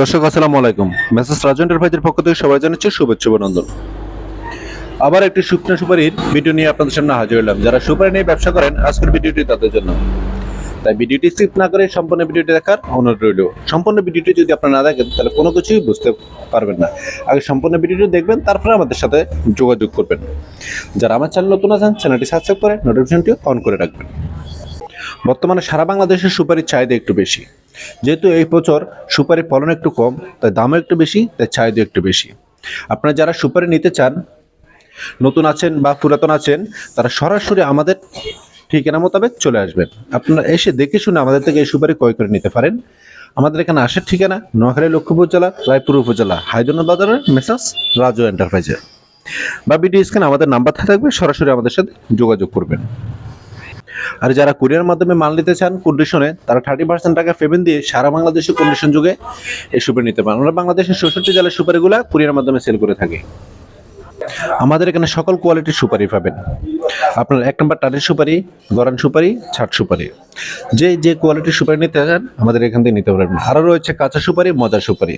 দর্শক, আসসালামু আলাইকুম। মেসেজ রাজু ভাইদের পক্ষ থেকে সবাই জানাচ্ছি শুভেচ্ছা অভিনন্দন। আবার একটি শুকনো সুপারির ভিডিও নিয়ে আপনাদের সামনে হাজির হলাম। যারা সুপারি নিয়ে ব্যবসা করেন, আজকের ভিডিওটি তাদের জন্য। তাই ভিডিওটি স্কিপ না করে সম্পূর্ণ ভিডিওটি দেখার অনুরোধ রইল। সম্পূর্ণ ভিডিওটি যদি আপনারা না দেখেন, তাহলে কোনো কিছুই বুঝতে পারবেন না। আগে সম্পূর্ণ ভিডিওটি দেখবেন, তারপরে আমাদের সাথে যোগাযোগ করবেন। যারা আমার চ্যানেল নতুন আছেন চ্যানেলটি সাবস্ক্রাইব করে নোটিফিকেশনটি অন করে রাখবেন। বর্তমানে সারা বাংলাদেশের সুপারির চাহিদা একটু বেশি। যেহেতু এই বছর সুপারির ফলন একটু কম, তাই দামও একটু বেশি, তাই চাহিদা একটু বেশি। আপনারা যারা সুপারি নিতে চান, নতুন আছেন বা পুরাতন আছেন, তারা সরাসরি আমাদের ঠিকানা মোতাবেক চলে আসবেন। আপনারা এসে দেখে শুনে আমাদের থেকে এই সুপারি ক্রয় করে নিতে পারেন। আমাদের এখানে আসার ঠিকানা নোয়াখালী লক্ষ্মীপুর জেলা, রায়পুর উপজেলা হাইদুল্লাহ বাজারের মেসাস রাজু এন্টারপ্রাইজে। বা ভিডিও স্ক্রিনে আমাদের নাম্বার থাকবে, সরাসরি আমাদের সাথে যোগাযোগ করবেন। আর যারা কুরিয়ার মাধ্যমে মাল নিতে চান কন্ডিশনে তারা থার্টি পার্সেন্ট টাকা পেমেন্ট দিয়ে সারা বাংলাদেশে কন্ডিশন যুগে এই সুপারি নিতে পারেন। আমরা বাংলাদেশের চৌষট্টি জেলার সুপারিগুলো কুরিয়ার মাধ্যমে সেল করে থাকি। আমাদের এখানে সকল কোয়ালিটির সুপারি পাবেন। আপনার এক নম্বর টাটের সুপারি, গরান সুপারি, ছাট সুপারি। যে যে কোয়ালিটির সুপারি নিতে চান, আমাদের এখান থেকে নিতে পারবেন। আরও রয়েছে কাঁচা সুপারি মজা সুপারি।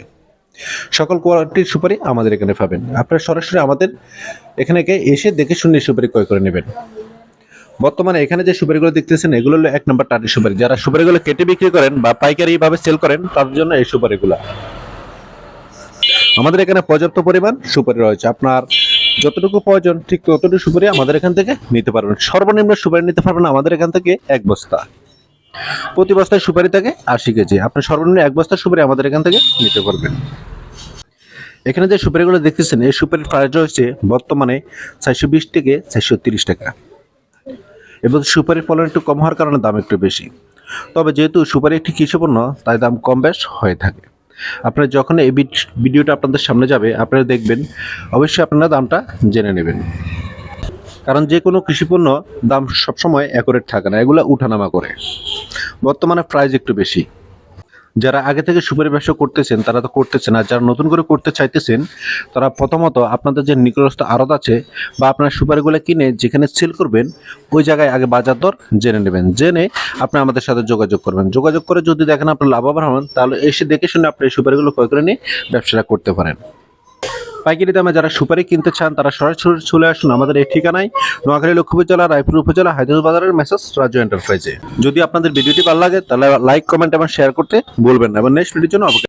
সকল কোয়ালিটির সুপারি আমাদের এখানে পাবেন। আপনারা সরাসরি আমাদের এখানে এসে দেখে শুনে সুপারি ক্রয় করে নেবেন। বর্তমানে এখানে যে সুপারিগুলো দেখতেছেন, এগুলো হলো এক নম্বর টাটি সুপারি। যারা সুপারিগুলো কেটে বিক্রি করেন বা পাইকারি ভাবে সেল করেন, তাদের জন্য এই সুপারিগুলো। আমাদের এখানে পর্যাপ্ত পরিমাণ সুপারি রয়েছে। আপনার যতটুকু প্রয়োজন, ঠিক ততটুকু সুপারি আমাদের এখান থেকে নিতে পারবেন। সর্বনিম্ন সুপারি নিতে পারবেন আমাদের এখান থেকে এক বস্তা। প্রতি বস্তায় সুপারি থাকে আশি কেজি। আপনি সর্বনিম্ন এক বস্তা সুপারি আমাদের এখান থেকে নিতে পারবেন। এখানে যে সুপারিগুলো দেখতেছেন, এই সুপারির প্রাইস রয়েছে বর্তমানে চারশো বিশ থেকে চারশো তিরিশ টাকা। এবং সুপারির ফলন একটু কম হওয়ার কারণে দাম একটু বেশি। তবে যেহেতু সুপারি একটি কৃষিপণ্য, তাই দাম কম বেশ হয়ে থাকে। আপনার যখন এই ভিড- ভিডিওটা আপনাদের সামনে যাবে, আপনারা দেখবেন, অবশ্যই আপনারা দামটা জেনে নেবেন। কারণ যে কোনো কৃষিপণ্য দাম সবসময় অ্যাকোরেট থাকে না, এগুলো উঠানামা করে। বর্তমানে প্রাইস একটু বেশি। যারা আগে থেকে সুপারি ব্যবসা করতেছেন, তারা তো করতেছেন। না যারা নতুন করে করতে চাইতেছেন, তারা প্রথমত আপনাদের যে নিকটস্থ আড়ত আছে বা আপনার সুপারিগুলো কিনে যেখানে সেল করবেন, ওই জায়গায় আগে বাজার দর জেনে নেবেন। জেনে আপনি আমাদের সাথে যোগাযোগ করবেন। যোগাযোগ করে যদি দেখেন আপনার লাভবান হন, তাহলে এসে দেখে শুনে আপনি এই সুপারিগুলো ক্রয় করে নিয়ে ব্যবসাটা করতে পারেন। পাইকারি দামে যারা সুপারি কিনতে চান, তারা সরাসরি চলে আসুন আমাদের এই ঠিকানায়, নোয়াখালী লক্ষ্মীপুর জেলা, রায়পুর উপজেলা হায়দ্রাবাদ বাজারের মেসেজ রাজু এন্টারপ্রাইজে। যদি আপনাদের ভিডিওটি ভালো লাগে, তাহলে লাইক, কমেন্ট এবং শেয়ার করতে বলবেন এবং নেক্সট ভিডিওর জন্য